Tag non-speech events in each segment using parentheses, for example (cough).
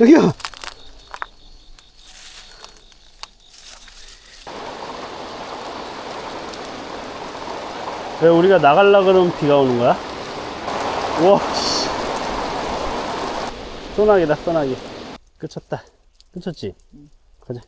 여기요. 왜 우리가 나갈라 그러면 비가 오는 거야? 우와, 씨. 소나기다, 소나기. 끝쳤다. 끝쳤지? 가자.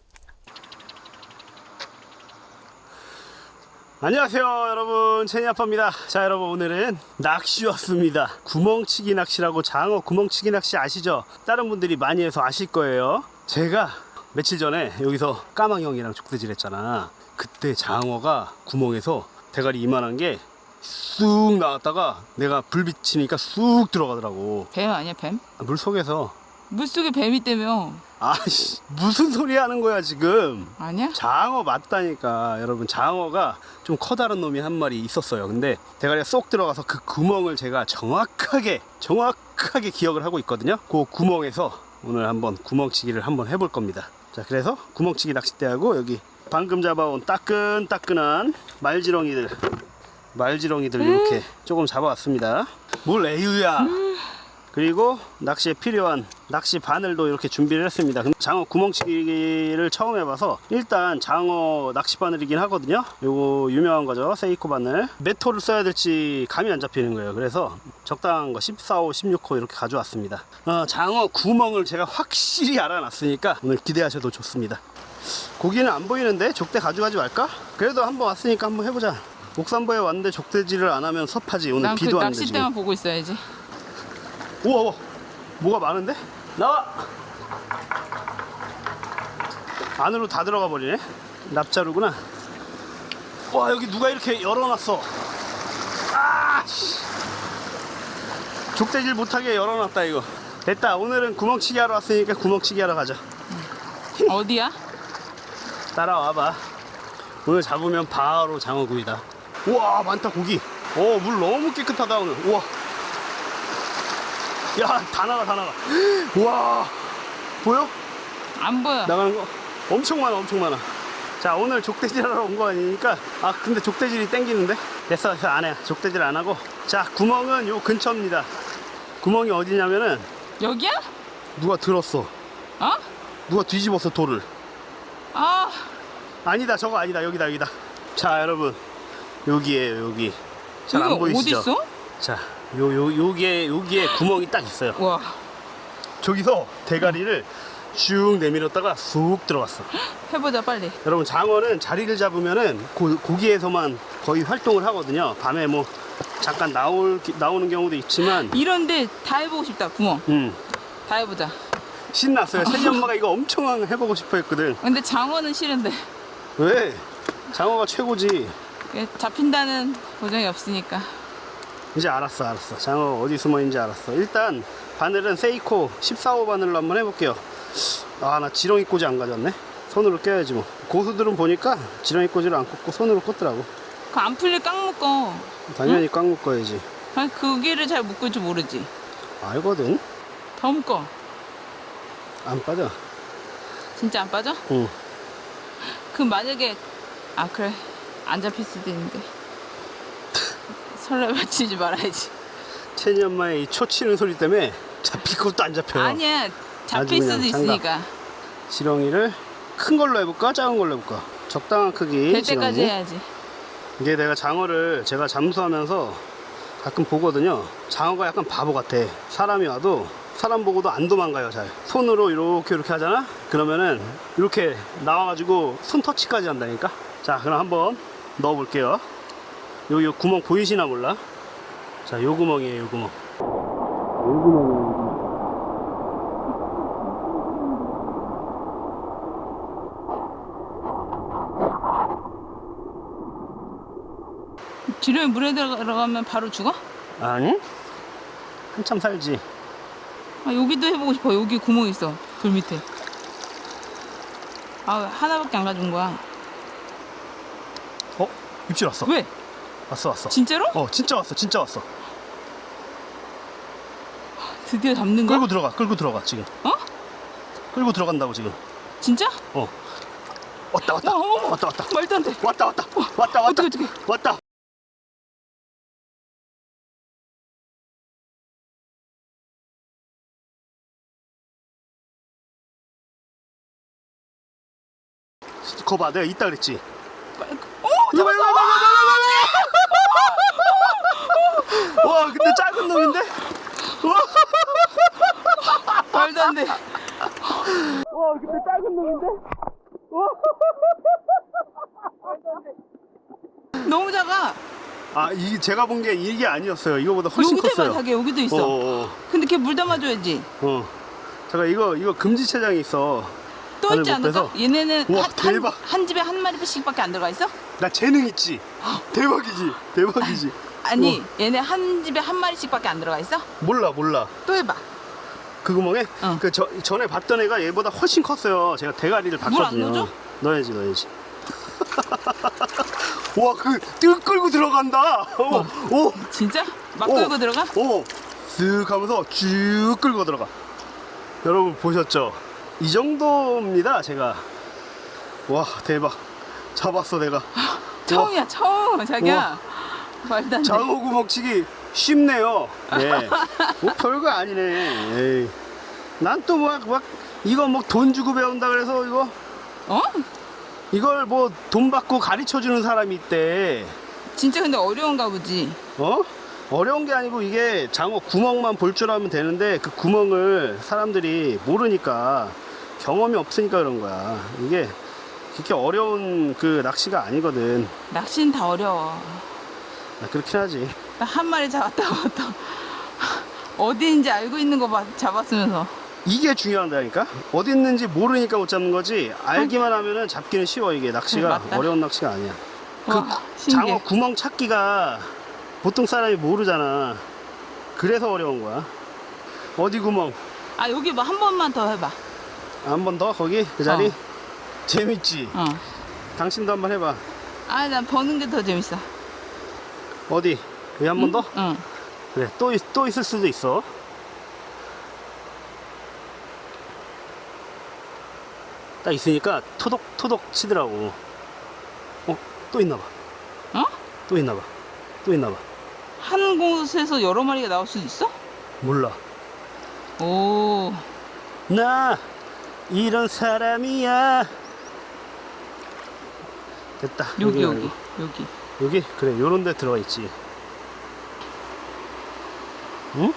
안녕하세요 여러분. 채니 아빠입니다. 자 여러분 오늘은 낚시 왔습니다. 구멍치기 낚시라고 장어 구멍치기 낚시 아시죠? 다른 분들이 많이 해서 아실 거예요. 제가 며칠 전에 여기서 까망 형이랑 족대질 했잖아. 그때 장어가 구멍에서 대가리 이만한 게 쑥 나왔다가 내가 불 비치니까 쑥 들어가더라고. 뱀 아니야 뱀? 아, 물 속에서. 물속에 뱀이 때며 아씨 무슨 소리 하는 거야 지금? 아니야? 장어 맞다니까 여러분. 장어가 좀 커다란 놈이 한 마리 있었어요. 근데 대가리가 쏙 들어가서 그 구멍을 제가 정확하게 정확하게 기억을 하고 있거든요. 그 구멍에서 오늘 한번 구멍치기를 한번 해볼 겁니다. 자 그래서 구멍치기 낚싯대하고 여기 방금 잡아온 따끈따끈한 말지렁이들 말지렁이들 이렇게 조금 잡아왔습니다. 물 에휴야 그리고 낚시에 필요한 낚시 바늘도 이렇게 준비를 했습니다. 장어 구멍치기를 처음 해봐서 일단 장어 낚시 바늘이긴 하거든요. 요거 유명한 거죠. 세이코 바늘. 몇 호를 써야 될지 감이 안 잡히는 거예요. 그래서 적당한 거 14호, 16호 이렇게 가져왔습니다. 어, 장어 구멍을 제가 확실히 알아놨으니까 오늘 기대하셔도 좋습니다. 고기는 안 보이는데 족대 가져가지 말까? 그래도 한번 왔으니까 한번 해보자. 옥산보에 왔는데 족대질을 안 하면 섭하지. 오늘 난그 비도 왔는데 지금. 낚싯대만 보고 있어야지 우와, 우와. 뭐가 많은데? 나와. 안으로 다 들어가 버리네. 납자루구나. 와 여기 누가 이렇게 열어놨어? 아 씨. 족대질 못하게 열어놨다 이거. 됐다 오늘은 구멍치기 하러 왔으니까 구멍치기 하러 가자. 어디야? 따라와봐. 오늘 잡으면 바로 장어구이다. 우와 많다 고기. 오 물 너무 깨끗하다 오늘. 우와 야 다 나가 다 나가. 우와. 보여? 안 보여. 나가는 거? 엄청 많아 엄청 많아. 자 오늘 족대질 하러 온 거 아니니까 아 근데 족대질이 땡기는데? 됐어 됐어 안 해. 족대질 안 하고. 자 구멍은 요 근처입니다. 구멍이 어디냐면은 여기야? 누가 들었어. 어? 누가 뒤집었어 돌을. 아. 아니다 저거 아니다. 여기다 여기다. 자 여러분. 여기에요 여기. 잘 안 보이시죠? 어디 있어? 자 요, 요, 여기에 여기에 구멍이 딱 있어요. 와. 저기서 대가리를 쭉 내밀었다가 쑥 들어갔어. (gasps) 해보자 빨리. 여러분 장어는 자리를 잡으면은 고, 고기에서만 거의 활동을 하거든요. 밤에 뭐 잠깐 나올 나오는 경우도 있지만. 이런데 다 해보고 싶다 구멍. 음. 다 해보자. 신났어요. (laughs) 세니 엄마가 이거 엄청 해보고 싶어 했거든. 근데 장어는 싫은데. 왜? 장어가 최고지. 잡힌다는 보장이 없으니까 이제 알았어 알았어. 장어 어디 숨어 있는지 알았어. 일단 바늘은 세이코 14호 바늘로 한번 해볼게요. 아 나 지렁이 꽂이 안 가져왔네. 손으로 껴야지 뭐. 고수들은 보니까 지렁이 꽂이를 안 꽂고 손으로 꽂더라고. 그 안 풀릴 깡 묶어. 당연히 꽉 묶어야지. 아니 그기를 잘 묶을 줄 모르지. 알거든. 더 묶어. 안 빠져. 진짜 안 빠져? 응. 그럼 만약에 아 그래. 안 잡힐 수도 있는데 설레 맞히지 말아야지 채니 엄마의 이 초치는 소리 때문에 잡힐 것도 안 잡혀요 아니야 잡힐 그냥 수도 장갑. 있으니까 지렁이를 큰 걸로 해볼까 작은 걸로 해볼까 적당한 크기 될 때까지 지렁이. 해야지 이게 내가 장어를 제가 잠수하면서 가끔 보거든요. 장어가 약간 바보 같아. 사람이 와도 사람 보고도 안 도망가요, 잘. 손으로 이렇게 이렇게 하잖아? 그러면은 이렇게 나와가지고 손 터치까지 한다니까? 자, 그럼 한번 넣어볼게요. 여기 요 구멍 보이시나 몰라? 자, 요 구멍이에요, 요 구멍. 요 구멍이에요, 지렁이 물에 들어가면 바로 죽어? 아니? 한참 살지. 아 여기도 해보고 싶어 여기 구멍 있어 돌 밑에 아 하나밖에 안 가져온 거야 어? 입질 왔어. 왜? 왔어 왔어 진짜로? 어 진짜 왔어 진짜 왔어 드디어 잡는 거야? 끌고 들어가 끌고 들어가 지금 어? 끌고 들어간다고 지금 진짜? 어 왔다 왔다 어, 와, 어머. 왔다 왔다 말도 안 돼. 왔다 왔다 어, 왔다 왔다 어떡해, 어떡해. 왔다 거봐 내가 있다 그랬지 어! 잡았어! 와 근데 작은 놈인데 말도 안 돼. 와 근데 작은 놈인데 너무 작아. 아이 제가 본 게 이게 아니었어요 이거보다 훨씬 여기도 컸어요 자기 여기도 있어. 어, 어, 근데 걔 물 담아줘야지. 어. 어. 잠깐 이거 이거 금지 체장이 있어 또 있지 못 않을까? 얘네는 우와, 한, 대박. 한, 한 집에 한 마리씩밖에 안 들어가 있어? 나 재능 있지 대박이지 대박이지 아니 얘네 한 집에 한 마리씩밖에 안 들어가 있어? 몰라 몰라 또 해봐. 그 구멍에 어. 그 저, 전에 봤던 애가 얘보다 훨씬 컸어요. 제가 대가리를 물안 봤거든요. 넣어줘? 넣어야지, 넣어야지. (laughs) 와, 그, 뜰 끌고 들어간다. 오, 오, 진짜? 막 오. 끌고 들어가? 오. 쓱 하면서 쭉 끌고 들어가. 여러분 보셨죠? 이 정도입니다, 제가. 와, 대박. 잡았어, 내가. (laughs) 처음이야 처음 자기야. 말도 안 돼. 장어 구멍 치기 쉽네요. 예. 뭐 별거 아니네. 난 또 막, 막, 이거 뭐 돈 주고 배운다 그래서 이거, 어? 이걸 뭐 돈 받고 가르쳐 주는 사람이 있대. 진짜 근데 어려운가 보지. 어? 어려운 게 아니고 이게 장어 구멍만 볼 줄 알면 되는데 그 구멍을 사람들이 모르니까 경험이 없으니까 그런 거야. 이게 그렇게 어려운 그 낚시가 아니거든. 낚시는 다 어려워. 아, 그렇긴 하지. 나한 마리 잡았다고 또 어디인지 알고 있는 거 봐, 잡았으면서. 이게 중요하다니까 어디 있는지 모르니까 못 잡는 거지 알기만 하면은 잡기는 쉬워 이게 낚시가 맞다. 어려운 낚시가 아니야 그 와, 신기해. 장어 구멍 찾기가 보통 사람이 모르잖아 그래서 어려운 거야 어디 구멍 아 여기 뭐 한 번만 더 해봐. 한 번 더 거기 그 자리 어. 재밌지 어. 당신도 한번 해봐 아, 난 버는 게 더 재밌어. 어디 여기 한 번 더 응. 그래 또, 있- 또 있을 수도 있어 딱 있으니까 토독 토독 치더라고 어? 또 있나 봐 어? 또 있나 봐 또 있나 봐 한 곳에서 여러 마리가 나올 수도 있어? 몰라 오. 나 이런 사람이야 됐다 여기 말고. 여기 여기. 여기 그래 요런 데 들어가 있지 응?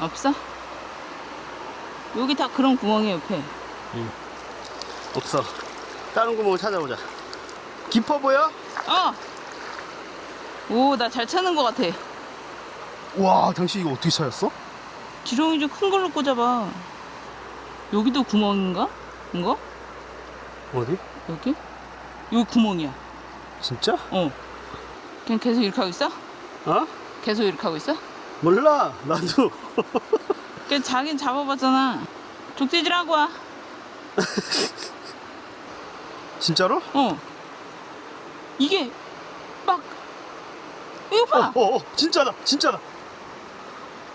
없어? 여기 다 그런 구멍이 옆에. 없어 다른 구멍을 찾아보자 깊어 보여? 어. 오, 나 잘 찾는 것 같아. 와 당신 이거 어떻게 찾았어? 지렁이 좀 큰 걸로 꽂아봐. 여기도 구멍인가? 이거? 어디? 여기? 여기 구멍이야. 진짜? 어. 그냥 계속 이렇게 하고 있어? 어? 계속 이렇게 하고 있어? 몰라 나도 그냥 자긴 잡아봤잖아. 족대질하고 와. 진짜로? 어. 이게 막 이거 봐. 어, 어, 어, 진짜다 진짜다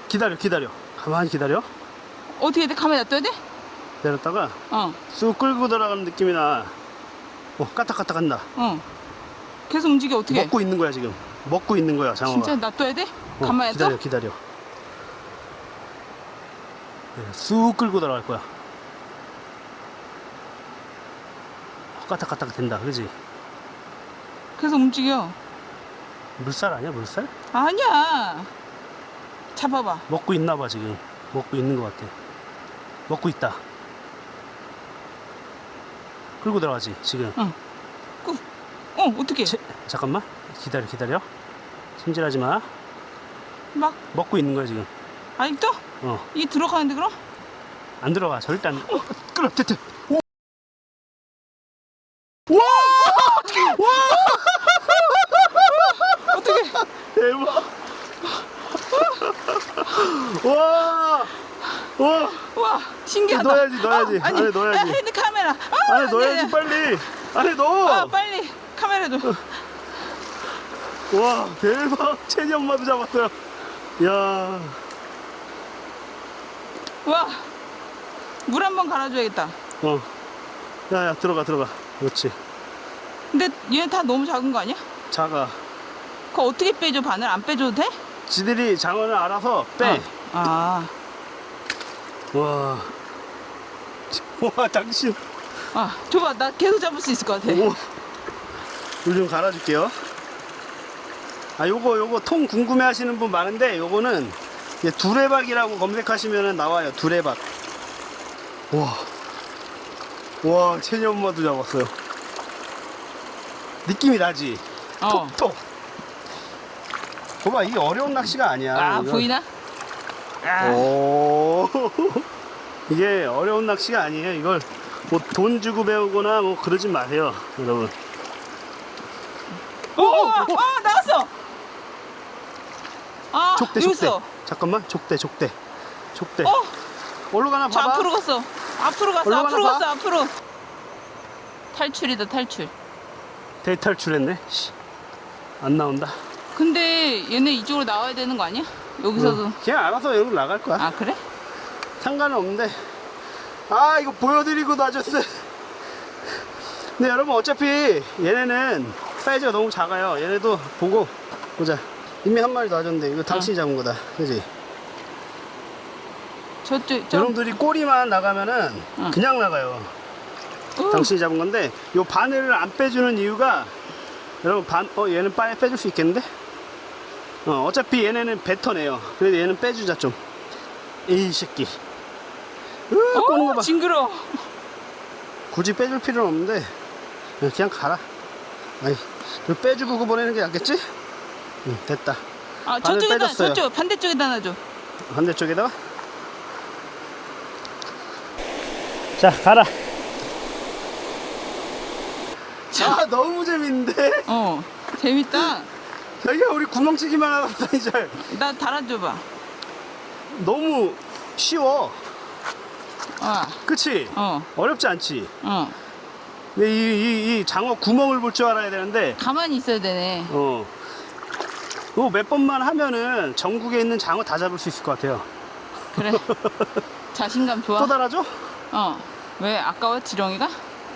기다려 기다려 가만히 기다려 어. 떻게 돼? 카메라 놔둬야 돼? 기다렸다가 어. 쑥 끌고 들어가는 느낌이 나 어, 까딱까딱 한다 어. 계속 움직여 어떻게? 먹고 있는 거야 지금 먹고 있는 거야 장어가 진짜 놔둬야 돼? 어, 가만히 기다려 둬? 기다려 네, 쑥 끌고 들어갈 거야 어, 까딱까딱 된다 그지 계속 움직여. 물살 아니야 물살? 아니야. 잡아봐. 먹고 있나 봐 지금 먹고 있는 것 같아 먹고 있다 끌고 들어가지 지금 꾸. 어 어떻게? 채- 잠깐만. 기다려 기다려. 손질하지 마. 막. 먹고 있는 거야 지금. 아직도? 어. 안 이게 들어가는데 그럼? 들어가. 절대 안 어, 끌어 오. 어떻게? 대박. 와! 와, 와 신기하다. 넣어야지, 넣어야지. 어, 아니, 안에 넣어야지. 야, 핸드 카메라. 아, 안에 넣어야지 네, 네. 빨리. 안에 넣어. 아 빨리 카메라 줘. 와 대박 채니 엄마도 잡았어요 야 와. 물 한 번 갈아줘야겠다. 어. 야야 들어가 들어가 그렇지 근데 얘 다 너무 작은 거 아니야? 작아 그거 어떻게 빼줘 바늘 안 빼줘도 돼? 지들이 장어를 알아서 빼 아. 와. 와 당신 아, 줘봐. 나 계속 잡을 수 있을 것 같아. 오. 물 좀 갈아줄게요. 아, 요거, 요거 통 궁금해 하시는 분 많은데, 요거는 두레박이라고 검색하시면 나와요. 두레박. 와. 와, 채니 엄마도 잡았어요. 느낌이 나지? 어. 톡톡. 봐봐, 이게 어려운 낚시가 아니야. 아, 이건. 보이나? 아, 오. (laughs) 이게 어려운 낚시가 아니에요. 이걸 뭐 돈 주고 배우거나 뭐 그러지 마세요, 여러분. 어, 어, 어, 나왔어. 아, 족대 여기 족대. 있어. 잠깐만, 족대 족대. 족대. 어, 올로 가나 저 봐봐. 앞으로 갔어. 앞으로 갔어. 올라가나 앞으로 봐. 갔어. 앞으로. 탈출이다, 탈출. 대탈출했네. 씨. 안 나온다. 근데 얘네 이쪽으로 나와야 되는 거 아니야? 여기서도. 응. 그냥 알아서 여기로 나갈 거야. 아, 그래? 상관은 없는데. 아, 이거 보여드리고 놔줬어. 근데 여러분 어차피 얘네는 사이즈가 너무 작아요. 얘네도 보고 보자. 이미 한 마리 놔줬는데 이거 당신이 잡은 거다. 그지? 저쪽, 저. 여러분들이 꼬리만 나가면은 응. 그냥 나가요. 어, 당신이 잡은 건데 요 바늘을 안 빼주는 이유가 여러분 반, 어 얘는 빨리 빼줄 수 있겠는데? 어 어차피 얘네는 뱉어내요. 그래도 얘는 빼주자 좀. 이 새끼. 으, 꼬는 거 어, 봐. 징그러. 굳이 빼줄 필요는 없는데 그냥, 가라. 아니 이거 빼주고 그 보내는 게 낫겠지? 응 됐다. 아, 바늘 저쪽에다, 빼줬어요. 저쪽, 반대쪽에다 놔줘. 반대쪽에다가 자 가라. 아 너무 재밌는데? 어, 재밌다. 자기가 우리 구멍치기만 하다 이제 나 달아줘봐. 너무 쉬워 아, 그치? 어, 어렵지 않지? 어. 근데 이, 이, 이 장어 구멍을 볼 줄 알아야 되는데 가만히 있어야 되네. 어. 이거 몇 번만 하면은 전국에 있는 장어 다 잡을 수 있을 것 같아요 그래. (laughs) 자신감 좋아. 또 달아줘? 어. 왜 아까워 지렁이가?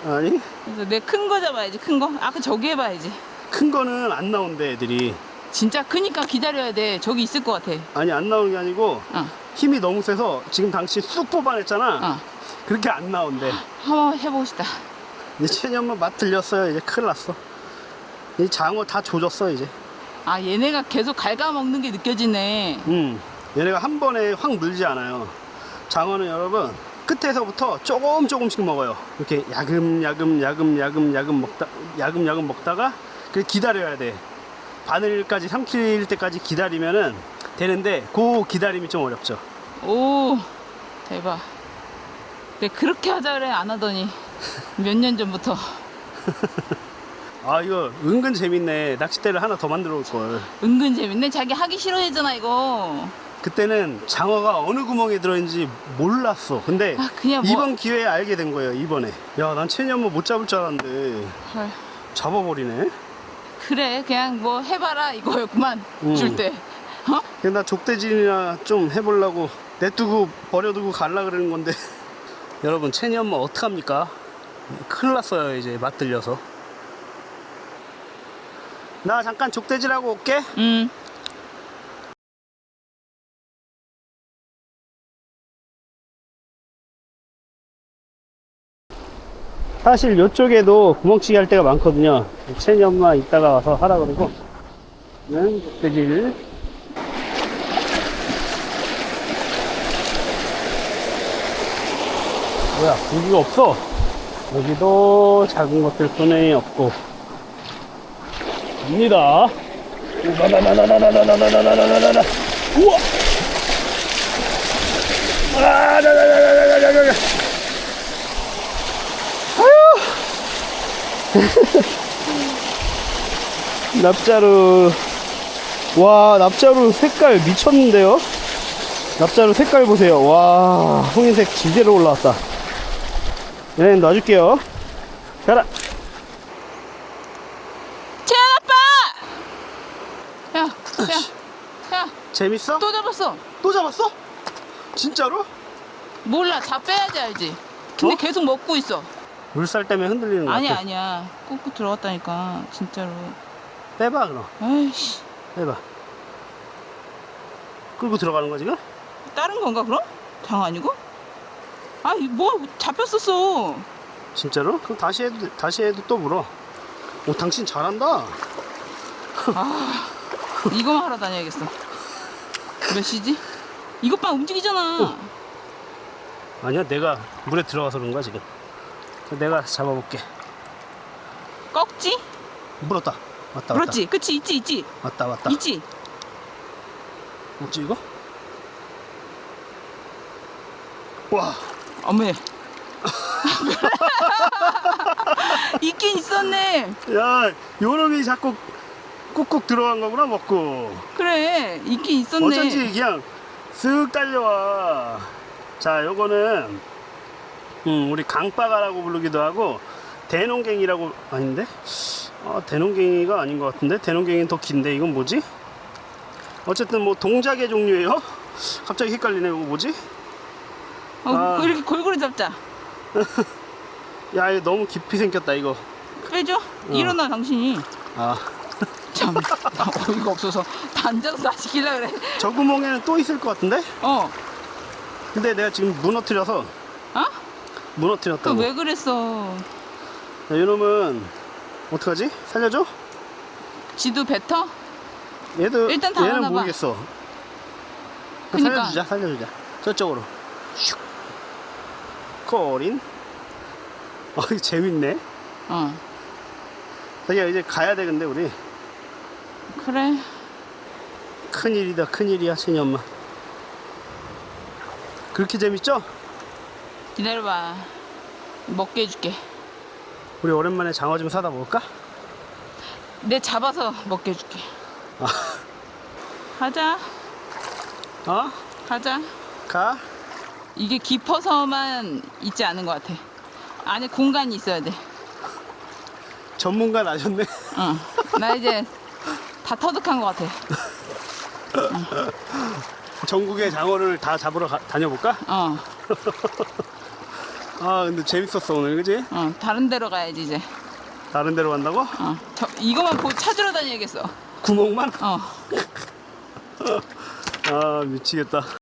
아니 그래서 내 큰 거 잡아야지 큰 거. 아까 저기 해봐야지. 큰 거는 안 나온대 애들이 진짜 크니까 기다려야 돼. 저기 있을 것 같아. 아니 안 나오는 게 아니고 어, 힘이 너무 세서 지금 당신 쑥 뽑아냈잖아 어. 그렇게 안 나온대 한번 해보고 싶다. 이제 엄마 맛 들렸어요 이제 큰일 났어 이 장어 다 조졌어 이제 아 얘네가 계속 갉아먹는 게 느껴지네. 음, 얘네가 한 번에 확 물지 않아요. 장어는 여러분 끝에서부터 조금 조금씩 먹어요. 이렇게 야금야금 야금야금 야금 먹다 야금야금 먹다가 그 기다려야 돼. 바늘까지 삼킬 때까지 기다리면은 되는데 그 기다림이 좀 어렵죠. 오 대박. 내가 그렇게 하자 그래 안 하더니 몇 년 전부터 (laughs) 아 이거 은근 재밌네. 낚싯대를 하나 더 만들어 올 걸. 은근 재밌네. 자기 하기 싫어했잖아 이거. 그때는 장어가 어느 구멍에 들어있는지 몰랐어. 근데 아 그냥 뭐. 이번 기회에 알게 된 거예요. 이번에. 야, 난 채니 엄마 못 잡을 줄 알았는데 헐. 잡아버리네. 그래 그냥 뭐 해봐라 이거였구만 음. 줄 때. 어? 그냥 나 족대질이나 좀 해보려고 냅두고 버려두고 갈라 그러는 건데 (laughs) 여러분 채니 엄마 어떡합니까? 큰일 났어요 이제 맛 들려서. 나 잠깐 족대질하고 올게. 음. 사실 이쪽에도 구멍치기 할 때가 많거든요. 채니 엄마 이따가 와서 하라 그러고. 는 족대질. 뭐야 고기가 없어 여기도 작은 것들 손에 없고. 갑니다. 우와 아 아유. 납자루. 와 납자루 색깔 미쳤는데요? 납자루 색깔 보세요. 와 홍인색 지대로 올라왔다 얘네 놔줄게요 가라 채연 아빠! 야, 야, 야, 재밌어? 또 잡았어. 또 잡았어? 진짜로? 몰라, 다 빼야지 알지. 근데 어? 계속 먹고 있어. 물살 때문에 흔들리는 거 아니야, 같아 아니야. 꾹꾹 들어갔다니까, 진짜로. 빼봐 그럼 에이씨, 빼봐 끌고 들어가는 거 지금? 다른 건가 그럼? 장 아니고? 아, 이뭐 잡혔었어. 진짜로? 그럼 다시 해도 다시 해도 또 물어. 오 당신 잘한다. 아, 이거만 하러 다녀야겠어. 몇 시지? 이것 봐, 움직이잖아. 아니야 내가 물에 들어가서 그런 거야 지금. 내가 잡아볼게. 꺾지? 물었다. 왔다 그렇지. 그치, 있지, 있지. 왔다 왔다. 있지. 뭐지 이거? 와 어머. (laughs) 있긴 있었네. 야, 요놈이 자꾸 꾹꾹 들어간 거구나 먹고. 그래, 있긴 있었네. 어쩐지 그냥 쓱 딸려와. 자, 요거는 음, 우리 강바가라고 부르기도 하고 대농갱이라고 아닌데? 아, 대농갱이가 아닌 것 같은데 대농갱이는 더 긴데 이건 뭐지? 어쨌든 뭐 동작의 종류예요. 갑자기 헷갈리네. 이거 뭐지? 어, 아. 이렇게 골고루 잡자. (laughs) 야, 이거 너무 깊이 생겼다 이거. 빼줘. 일어나, 당신이. 아, (laughs) 참, 나 어이가 없어서 단정사 시키려 그래. 저 구멍에는 또 있을 것 같은데? 어, 근데 내가 지금 무너뜨려서 어? 무너뜨렸다고. 그왜 그랬어? 야, 이놈은 어떡하지? 살려줘? 지도 뱉어? 얘도 일단 다 얘는 하나 봐. 모르겠어. 그니까. 살려주자, 살려주자. 저쪽으로. 슉. 코린. 아, 이거 재밌네. 어, 자기야 이제 가야 돼 근데 우리 그래. 큰일이다 큰일이야 친이 엄마. 그렇게 재밌죠? 기다려봐. 먹게 해줄게. 우리 오랜만에 장어 좀 사다 먹을까? 내 잡아서 먹게 해줄게. 아. 가자, 어? 가자. 가? 이게 깊어서만 있지 않은 것 같아. 안에 공간이 있어야 돼. 전문가 나셨네. 어. 나 이제 다 터득한 것 같아. 전국의 장어를 다 잡으러 가- 다녀볼까? 어, 아 근데 재밌었어 오늘 그지? 어. 다른 데로 가야지 이제. 다른 데로 간다고? 어. 저, 이거만 보 찾으러 다녀야겠어. 구멍만? 어. (laughs) 아 미치겠다.